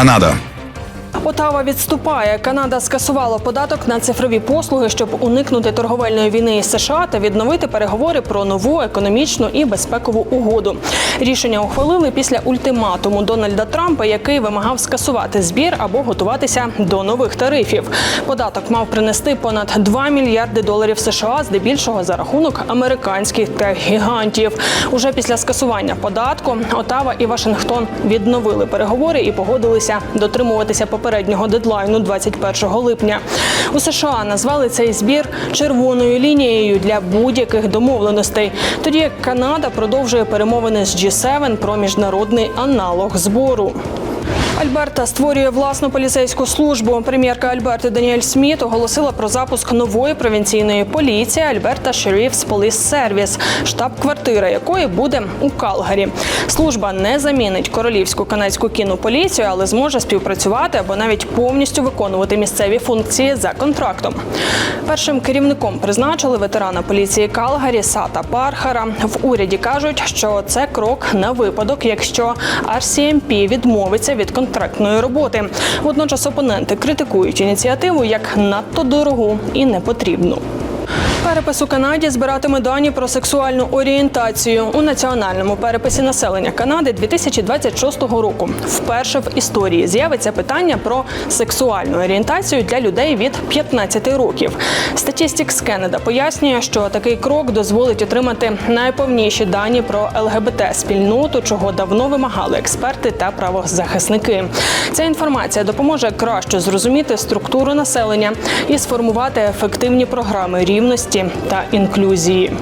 Канада. Отава відступає. Канада скасувала податок на цифрові послуги, щоб уникнути торговельної війни із США та відновити переговори про нову економічну і безпекову угоду. Рішення ухвалили після ультиматуму Дональда Трампа, який вимагав скасувати збір або готуватися до нових тарифів. Податок мав принести понад 2 мільярди доларів США, здебільшого за рахунок американських тех-гігантів. Уже після скасування податку Отава і Вашингтон відновили переговори і погодилися дотримуватися попереднього дедлайну 21 липня. У США назвали цей збір червоною лінією для будь-яких домовленостей. Тоді як Канада продовжує перемовини з G7 про міжнародний аналог збору. Альберта створює власну поліцейську службу. Прем'єрка Альберти Даніель Сміт оголосила про запуск нової провінційної поліції Альберта Sheriff's Police Service, штаб-квартира якої буде у Калгарі. Служба не замінить королівську канадську кінну поліцію, але зможе співпрацювати або навіть повністю виконувати місцеві функції за контрактом. Першим керівником призначили ветерана поліції Калгарі Сата Пархара. В уряді кажуть, що це крок на випадок, якщо RCMP відмовиться від контрактної роботи. Водночас опоненти критикують ініціативу як надто дорогу і непотрібну. Перепис у Канаді збиратиме дані про сексуальну орієнтацію у національному переписі населення Канади 2026 року. Вперше в історії з'явиться питання про сексуальну орієнтацію для людей від 15 років. Statistics Canada пояснює, що такий крок дозволить отримати найповніші дані про ЛГБТ спільноту, чого давно вимагали експерти та правозахисники. Ця інформація допоможе краще зрозуміти структуру населення і сформувати ефективні програми рівності та інклюзії.